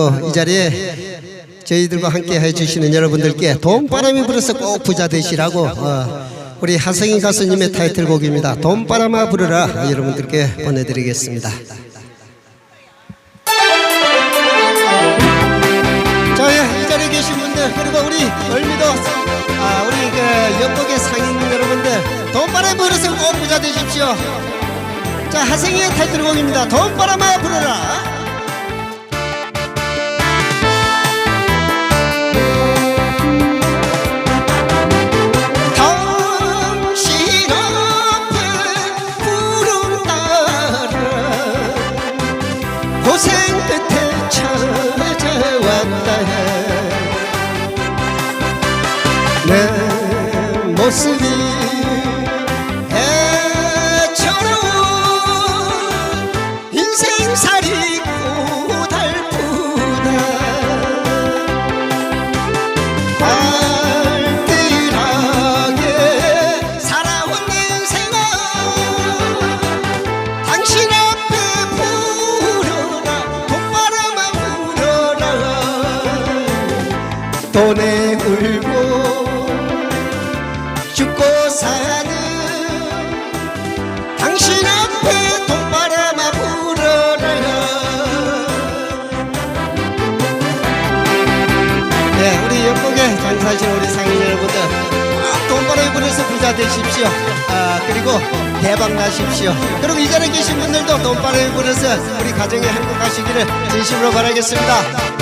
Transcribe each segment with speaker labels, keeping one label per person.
Speaker 1: 어, 이 자리에 저희들과 함께 해주시는 여러분들께 돈바람이 불어서 꼭 부자 되시라고 어, 우리 하성인 가수님의 타이틀곡입니다. 돈바람아 불어라 여러분들께 보내드리겠습니다. 자, 예, 이 자리에 계신 분들 그리고 우리 멀미도 아, 우리 그 연복의 상인 여러분들 돈바람이 불어서 꼭 부자 되십시오. 자, 하성이의 타이틀곡입니다. 돈바람아 불어라. 내 모습이 돈에 울고 죽고 사는 당신 앞에 돈바람아 불어라 네, 우리 연복에 장사하신 우리 상인 여러분들 꼭 돈벌이 불어서 부자 되십시오. 아, 그리고 대박 나십시오. 그리고 이 자리에 계신 분들도 돈벌이 불어서 우리 가정에 행복하시기를 진심으로 바라겠습니다.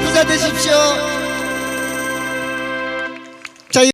Speaker 1: 부자 되십시오.